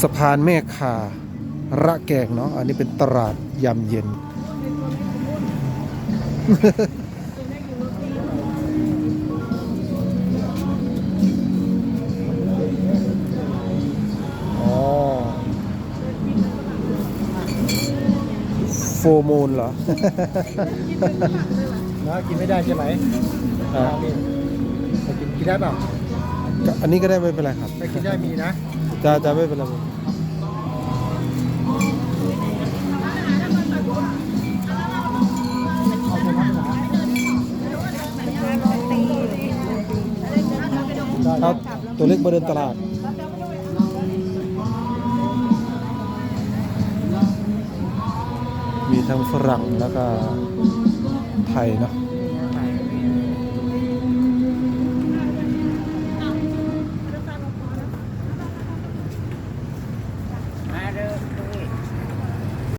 สะพานแม่คาระแกงเนาะอันนี้เป็นตลาดยามเย็นอ๋อโฟร์โมนเหรอ นะกินไม่ได้ใช่ไหมอ่านี่แต่กินกินได้เปล่าก็อันนี้ก็ได้ไม่เป็นไรครับไม่กินได้มีนะ จะจะไม่เป็นไรครับตัวเล็กมาเดินตลาดมีทั้งฝรั่งแล้วก็ไทยเนาะ